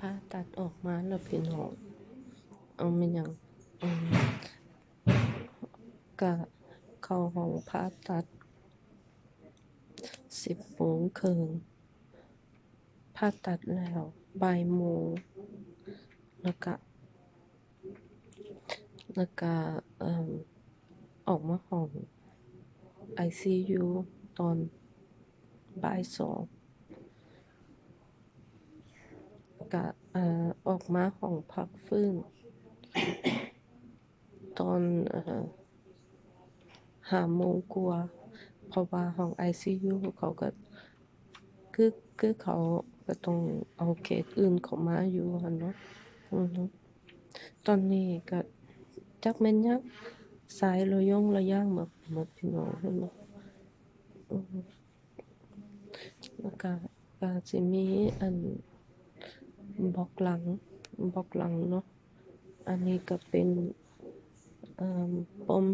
ผ่าตัดออกมาแล้วพี่น้องเอามันยังก็เข้าห้องผ่าตัดสิบโมงครึ่งผ่าตัดแล้วบ่ายโมงแล้วก็แล้วก็ออกมาห้อง ICU ตอนบ่ายสอง ก็เอ่ออกมาห้องพักฟื้น ตอนอหาโมงกว่าเพราะว่าห้อง ICU เขาก็คือคือเขาก็ต้องเอาเคสอื่นเขามาอยู่หันเนาะตอนนี้ก็จักแม่นยังสายระยงระย่างหมดหมดพี่น้องเห็นบ่อือฮึแล้วก็ก็สิมีอัน บล็อกหลังบล็อกหลังเนาะอันนี้ก็เป็นปม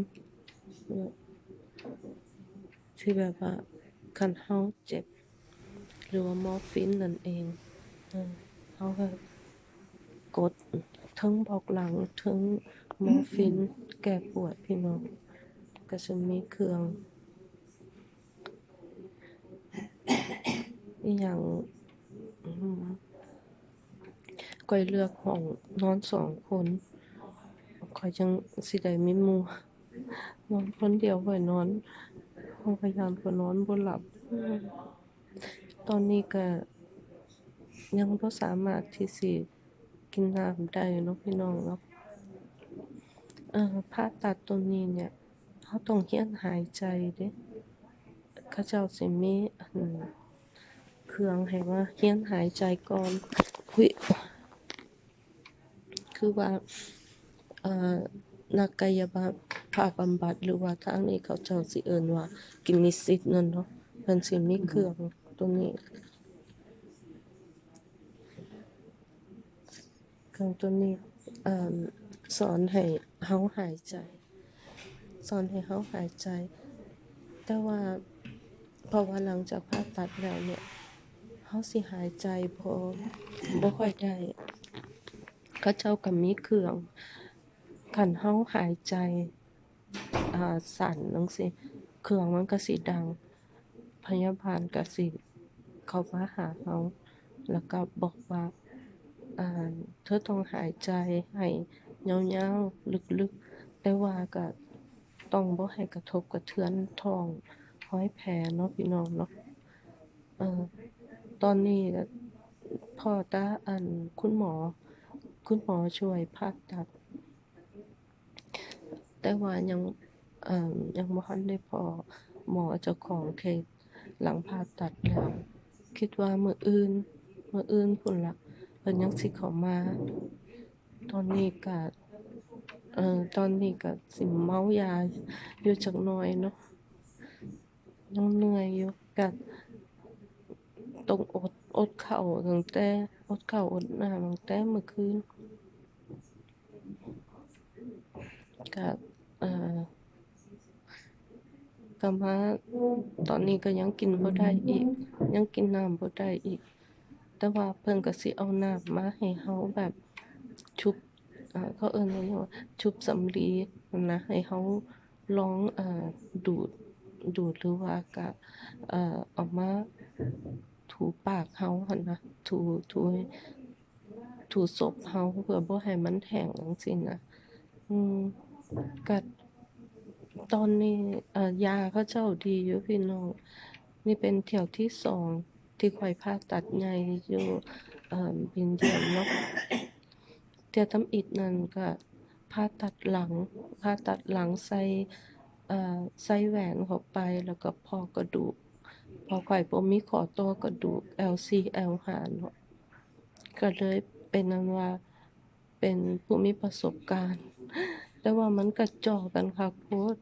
ที่แบบว่าคันเฮาเจ็บ หรือว่ามอร์ฟีนนั่นเองเขาก็กดทั้งบอกหลังทั้งมอร์ฟีนแก้ปวดพี่น้องก็จะมีเครื่องอย่าง ก้อยเลือกห้องนอนสองคนข้อยจังสิได้มีมูนอนคนเดียวข้อยนอนโรงพยาบาลก็นอนบ่หลับ ตอนนี้ก็ยังบ่สามารถที่สิกินน้ำได้เนาะพี่น้องเนาะเอ่อผ่าตัดตรงนี้เนี่ยเราต้องเรียนหายใจเด้เขาเจ้าสิมีเครื่องให้ว่าเรียนหายใจก่อนอุ๊ย คือว่านักกายภาพภาพบำบัดหรือว่าทางนี้เขาเจ้าสิเอิ้นว่า กินนิสิตนั่นเนาะเพิ่นสิมีเครื่องตรงนี้เครื่องตัวนี้อสอนให้เฮาหายใจ สอนให้เฮาหายใจ แต่ว่าเพราะว่าหลังจากผ่าตัดแล้วเนี่ยเฮาสิหายใจบ่บ่ค่อยได้ เขาเจ้าก็มีเครื่องคันเฮาหายใจอ่าสั่นจังซี่เครื่องมันก็สิดัง พยาบาลก็สิเขามาหาเฮาแล้วก็บอกว่าอ่าเธอต้องหายใจให้ยาวๆลึกๆ แต่ว่าก็ต้องบ่ให้กระทบกระเทือนท้องห้อยแผลเนาะพี่น้องเนาะเอ่อตอนนี้ก็พ่อตาอันคุณหมอ คุณหมอช่วยผ่าตัด แต่ว่ายังยังบ่ทันได้พอหมอเจ้าของเคสหลังผ่าตัดแล้ว คิดว่ามืออื่นมืออื่นพุ่นละเพิ่นยังสิเข้ามา ตอนนี้ก็เอ่อตอนนี้ก็สิเมายาอยู่จักหน่อยเนาะยังเหนื่อยอยู่ก็ต้องอด อดข้าตั้งแต่อดข้าอดน้ำตั้งแต่เมื่อคืนก็เอ่อก็มาตอนนี้ก็ยังกินบ่ได้อีก ยังกินน้ำบ่ได้อีก แต่ว่าเพิ่นก็สิเอาน้ำมาให้เฮาแบบชุบเขาเอิ้นว่าหยังวะชุบสำลีนะให้เฮาลองอดูดดูดหรือว่าก็เอ่อเอามา ถูปากเฮาหันนะถูถูถูศพเฮาเพื่อบ่ให้มันแห้งจังซี้นะอืมก็ตอนนี้เอ่อยาเขาเจ้าดีอยู่พี่น้องนี่เป็นเที่ยวที่สองที่ข้อยผ่าตัดใหญ่อยู่เอ่อเบลเยียมเนาะเที่ยวทำอิฐนั่นก็ผ่าตัดหลังผ่าตัดหลังใส่เอ่อใส่แหวนเข้าไปแล้วก็พอกระดูก อข้อยบ่มีขอต่อกระดูก L4 L5 เนาะก็เลยเป็นอันว่าเป็นผู้มีประสบการณ์ แต่ว่ามันกระจอกกันคักโพด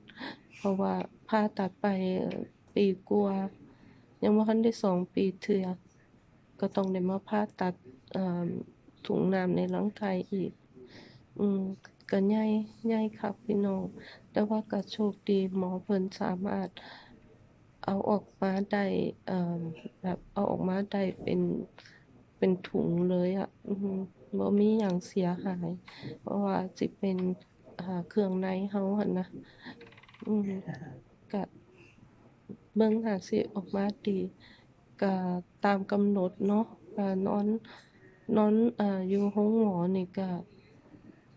เพราะว่าผ่าตัดไปปีกว่ายังบ่ทันได้สองปีเทื่อก็ต้องได้มาผ่าตัดถุงน้ำในร่างกายอีก อืมก็ใหญ่ใหญ่คักพี่น้อง แต่ว่าก็โชคดีหมอเพิ่นสามารถ เอาออกมาได้แบบเอาออกมาได้เป็นเป็นถุงเลยอะอือฮึบ่มีหยังเสียหาย เพราะว่าสิเป็นเครื่องในเฮาหันนะอืมก็เบิ่งน่าสิออกมาดีก็ตามกำหนดเนาะก็นอนนอนอ่าอยู่โรงหมอนี่ก็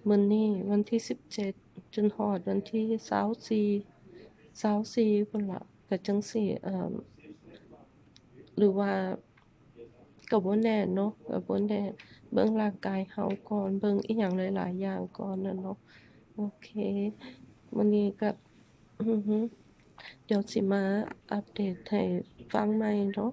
มื้อนี้วันที่17จนฮอดวันที่24 24พุ่นละ ก็จังสิอ่อหรือว่าก็บ่แน่เนาะก็บ่แน่เบิ่งร่างกายเฮาก่อนเบิ่งอีหยังหลายๆอย่างก่อนน่ะเนาะโอเควันนี้ก็อือฮึเดี๋ยวสิมาอัปเดตให้ฟังใหม่เนาะ